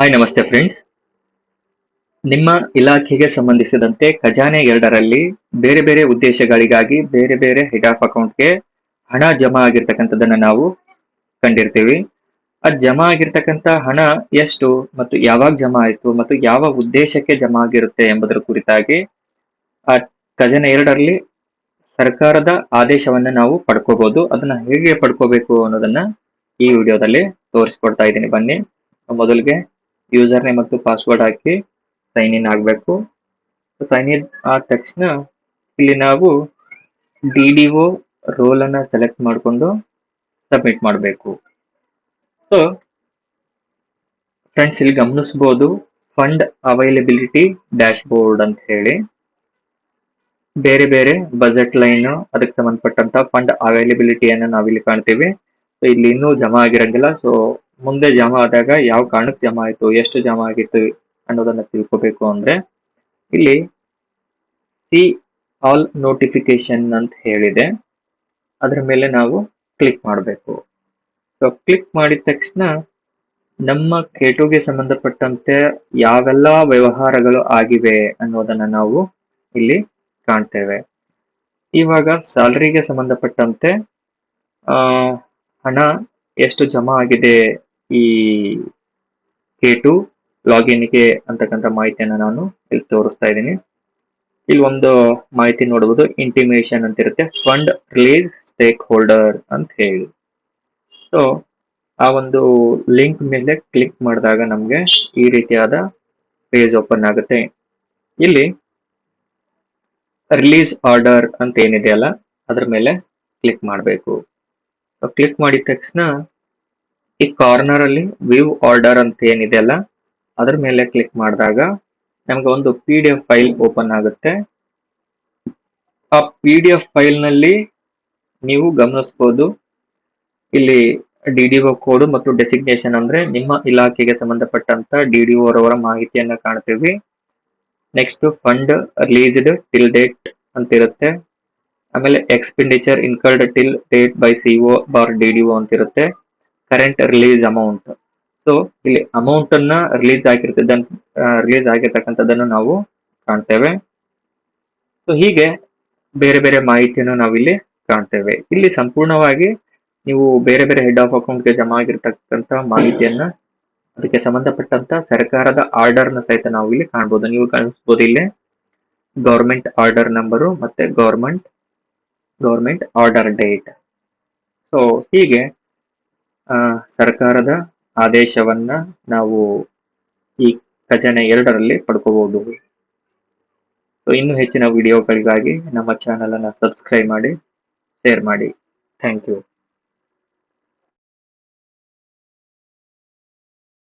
Hi ನಮಸ್ತೆ friends ನಿಮ್ಮ ಇಲಾಖೆಗೆ ಸಂಬಂಧಿಸಿದಂತೆ ಖಜಾನೆ ಎರಡರಲ್ಲಿ ಬೇರೆ ಬೇರೆ ಉದ್ದೇಶಗಳಿಗಾಗಿ ಬೇರೆ ಬೇರೆ ಹೆಡ್ ಆಫ್ ಅಕೌಂಟ್ಗೆ ಹಣ ಜಮಾ ಆಗಿರ್ತಕ್ಕಂಥದ್ದನ್ನು ನಾವು ಕಂಡಿರ್ತೀವಿ. ಅದು ಜಮಾ ಆಗಿರ್ತಕ್ಕಂಥ ಹಣ ಎಷ್ಟು ಮತ್ತು ಯಾವಾಗ ಜಮಾ ಆಯಿತು ಮತ್ತು ಯಾವ ಉದ್ದೇಶಕ್ಕೆ ಜಮಾ ಆಗಿರುತ್ತೆ ಎಂಬುದರ ಕುರಿತಾಗಿ ಆ ಖಜಾನೆ ಎರಡರಲ್ಲಿ ಸರ್ಕಾರದ ಆದೇಶವನ್ನ ನಾವು ಪಡ್ಕೋಬಹುದು ಅದನ್ನ ಹೇಗೆ ಪಡ್ಕೋಬೇಕು ಅನ್ನೋದನ್ನ ಈ ವಿಡಿಯೋದಲ್ಲಿ ತೋರಿಸ್ಕೊಡ್ತಾ ಇದ್ದೀನಿ. ಬನ್ನಿ, ಮೊದಲಿಗೆ ಯೂಸರ್ ನೇಮ್ ಮತ್ತು ಪಾಸ್ವರ್ಡ್ ಹಾಕಿ ಸೈನ್ ಇನ್ ಆಗಬೇಕು. ಸೈನ್ ಇನ್ ಆದ ತಕ್ಷಣ ಇಲ್ಲಿ ನಾವು ಡಿ ಡಿ ಒ ರೋಲ್ ಅನ್ನ ಸೆಲೆಕ್ಟ್ ಮಾಡಿಕೊಂಡು ಸಬ್ಮಿಟ್ ಮಾಡಬೇಕು. ಸೊ ಫ್ರೆಂಡ್ಸ್ ಇಲ್ಲಿ ಗಮನಿಸಬಹುದು ಫಂಡ್ ಅವೈಲಬಿಲಿಟಿ ಡ್ಯಾಶ್ ಬೋರ್ಡ್ ಅಂತ ಹೇಳಿ. ಬೇರೆ ಬೇರೆ ಬಜೆಟ್ ಲೈನ್ ಅದಕ್ಕೆ ಸಂಬಂಧಪಟ್ಟಂತ ಫಂಡ್ ಅವೈಲಬಿಲಿಟಿಯನ್ನು ನಾವಿಲ್ಲಿ ಕಾಣ್ತೀವಿ. ಇಲ್ಲಿ ಇನ್ನೂ ಜಮಾ ಆಗಿರಂಗಿಲ್ಲ. ಸೊ ಮುಂದೆ ಜಮಾ ಆದಾಗ ಯಾವ ಕಾರಣಕ್ಕೆ ಜಮಾ ಆಯಿತು, ಎಷ್ಟು ಜಮಾ ಆಗಿತ್ತು ಅನ್ನೋದನ್ನ ತಿಳ್ಕೋಬೇಕು ಅಂದ್ರೆ, ಇಲ್ಲಿ ಸಿ ಆಲ್ ನೋಟಿಫಿಕೇಶನ್ ಅಂತ ಹೇಳಿದೆ. ಅದರ ಮೇಲೆ ನಾವು ಕ್ಲಿಕ್ ಮಾಡಬೇಕು. ಸೊ ಕ್ಲಿಕ್ ಮಾಡಿದ ತಕ್ಷಣ ನಮ್ಮ ಕೇಟುಗೆ ಸಂಬಂಧಪಟ್ಟಂತೆ ಯಾವೆಲ್ಲ ವ್ಯವಹಾರಗಳು ಆಗಿವೆ ಅನ್ನೋದನ್ನ ನಾವು ಇಲ್ಲಿ ಕಾಣ್ತೇವೆ. ಇವಾಗ ಸ್ಯಾಲರಿಗೆ ಸಂಬಂಧಪಟ್ಟಂತೆ ಹಣ ಎಷ್ಟು ಜಮಾ ಆಗಿದೆ ಈ ಕೆ ಟು ಲಾಗಿನ್ಗೆ ಅಂತಕ್ಕಂಥ ಮಾಹಿತಿಯನ್ನು ನಾನು ಇಲ್ಲಿ ತೋರಿಸ್ತಾ ಇದ್ದೀನಿ. ಇಲ್ಲಿ ಒಂದು ಮಾಹಿತಿ ನೋಡಬಹುದು ಇಂಟಿಮೇಷನ್ ಅಂತ ಇರುತ್ತೆ ಫಂಡ್ ರಿಲೀಸ್ ಸ್ಟೇಕ್ ಹೋಲ್ಡರ್ ಅಂತ ಹೇಳಿ. ಸೊ ಆ ಒಂದು ಲಿಂಕ್ ಮೇಲೆ ಕ್ಲಿಕ್ ಮಾಡಿದಾಗ ನಮಗೆ ಈ ರೀತಿಯಾದ ಪೇಜ್ ಓಪನ್ ಆಗುತ್ತೆ. ಇಲ್ಲಿ ರಿಲೀಸ್ ಆರ್ಡರ್ ಅಂತ ಏನಿದೆಯಲ್ಲ ಅದ್ರ ಮೇಲೆ ಕ್ಲಿಕ್ ಮಾಡಬೇಕು. ಕ್ಲಿಕ್ ಮಾಡಿದ ತಕ್ಷಣ ಈ ಕಾರ್ನರ್ ಅಲ್ಲಿ ವ್ಯೂ ಆರ್ಡರ್ ಅಂತ ಏನಿದೆಯಲ್ಲ ಅದ್ರ ಮೇಲೆ ಕ್ಲಿಕ್ ಮಾಡಿದಾಗ ನಮಗೆ ಒಂದು P D F file open ಆಗುತ್ತೆ. ಆ ಪಿ ಡಿ ಎಫ್ ಫೈಲ್ನಲ್ಲಿ ನೀವು ಗಮನಿಸಬಹುದು ಇಲ್ಲಿ ಡಿ ಡಿ ಒ ಕೋಡ್ ಮತ್ತು ಡೆಸಿಗ್ನೇಷನ್ ಅಂದ್ರೆ ನಿಮ್ಮ ಇಲಾಖೆಗೆ ಸಂಬಂಧಪಟ್ಟಂತ ಡಿ ಡಿ ಅವರ ಮಾಹಿತಿಯನ್ನ ಕಾಣ್ತೀವಿ. Next fund released till date ಅಂತ ಇರುತ್ತೆ. ಆಮೇಲೆ expenditure incurred till date by CO bar D D ಅಂತ ಇರುತ್ತೆ. ಕರೆಂಟ್ ರಿಲೀಸ್ ಅಮೌಂಟ್ ಸೊ ಇಲ್ಲಿ ಅಮೌಂಟ್ ಅನ್ನ ರಿಲೀಸ್ ಆಗಿರ್ತದ ರಿಲೀಸ್ ಆಗಿರ್ತಕ್ಕಂಥದ್ದನ್ನು ನಾವು ಕಾಣ್ತೇವೆ. ಸೊ ಹೀಗೆ ಬೇರೆ ಬೇರೆ ಮಾಹಿತಿಯನ್ನು ನಾವಿಲ್ಲಿ ಕಾಣ್ತೇವೆ. ಇಲ್ಲಿ ಸಂಪೂರ್ಣವಾಗಿ ನೀವು ಬೇರೆ ಬೇರೆ ಹೆಡ್ ಆಫ್ ಅಕೌಂಟ್ಗೆ ಜಮಾ ಆಗಿರ್ತಕ್ಕಂಥ ಮಾಹಿತಿಯನ್ನ, ಅದಕ್ಕೆ ಸಂಬಂಧಪಟ್ಟಂತ ಸರ್ಕಾರದ ಆರ್ಡರ್ನ ಸಹಿತ ನಾವು ಇಲ್ಲಿ ಕಾಣ್ಬೋದು. ನೀವು ಕಾಣಿಸ್ಬೋದು ಇಲ್ಲಿ ಗೌರ್ಮೆಂಟ್ ಆರ್ಡರ್ ನಂಬರು ಮತ್ತೆ government government order date so ಹೀಗೆ ಸರ್ಕಾರದ ಆದೇಶವನ್ನ ನಾವು ಈ ಖಜಾನೆ ಎರಡರಲ್ಲಿ ಪಡ್ಕೋಬಹುದು ಸೊ ಇನ್ನು ಹೆಚ್ಚಿನ ವಿಡಿಯೋಗಳಿಗಾಗಿ ನಮ್ಮ ಚಾನೆಲ್ ಅನ್ನ ಸಬ್ಸ್ಕ್ರೈಬ್ ಮಾಡಿ ಶೇರ್ ಮಾಡಿ. Thank you